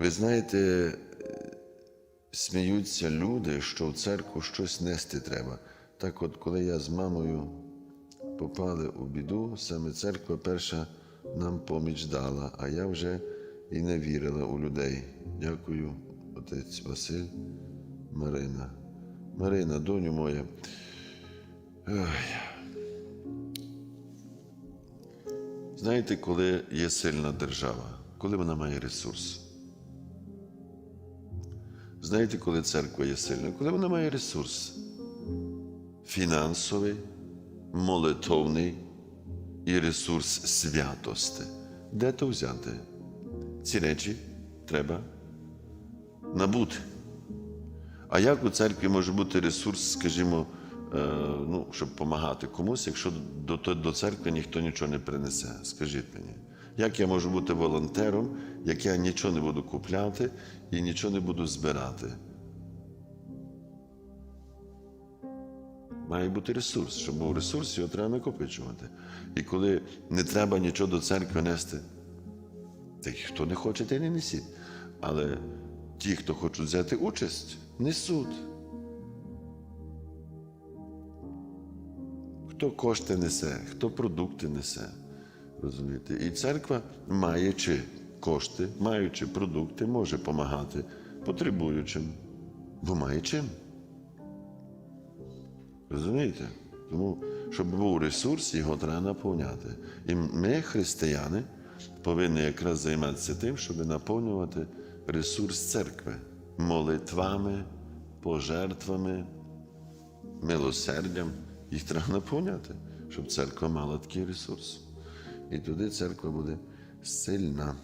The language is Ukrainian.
Ви знаєте, сміються люди, що в церкву щось нести треба. Так от, коли я з мамою попали у біду, саме церква перша нам поміч дала, а я вже і не вірила у людей. Дякую, отець Василь, Марина. Марина, доню моя. Ой. Знаєте, коли є сильна держава, коли вона має ресурс? Знаєте, коли церква є сильна? Коли вона має ресурс фінансовий, молитовний і ресурс святости. Де то взяти? Ці речі треба набути. А як у церкві може бути ресурс, скажімо, е, ну, щоб допомагати комусь, якщо до, до, до церкви ніхто нічого не принесе? Скажіть мені, як я можу бути волонтером, як я нічого не буду купляти і нічого не буду збирати? Має бути ресурс. Щоб був ресурс, його треба накопичувати. І коли не треба нічого до церкви нести, так хто не хоче, той не несіть. Але ті, хто хочуть взяти участь, несуть. Хто кошти несе, хто продукти несе. Розумієте? І церква, маючи кошти, маючи продукти, може допомагати потребуючим, бо має чим. Розумієте? Тому, щоб був ресурс, його треба наповняти. І ми, християни, повинні якраз займатися тим, щоб наповнювати ресурс церкви молитвами, пожертвами, милосердям. Їх треба наповняти, щоб церква мала такий ресурс і туди церква буде сильна.